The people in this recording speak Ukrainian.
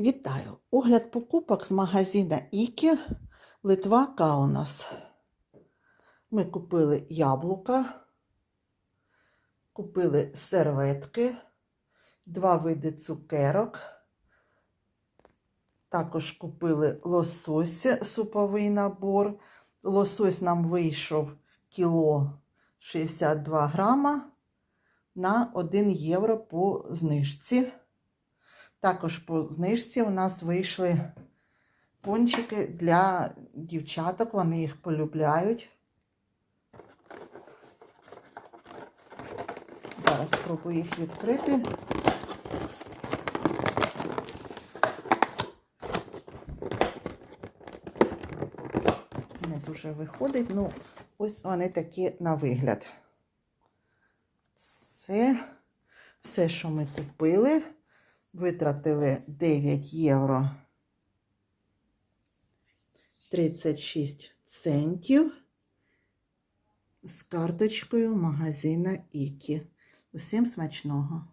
Вітаю! Огляд покупок з магазина Ікі Литва Каунас. Ми купили яблука, купили серветки, два види цукерок. Також купили лосось, суповий набор. Лосось нам вийшов кіло 62 грама на 1 євро по знижці. Також по знижці у нас вийшли пончики для дівчаток, вони їх полюбляють. Зараз спробую їх відкрити. Не дуже виходить, ну ось вони такі на вигляд. Це все, що ми купили. Витратили 9 євро 36 центів з карточкою магазина Ікі. Усім смачного!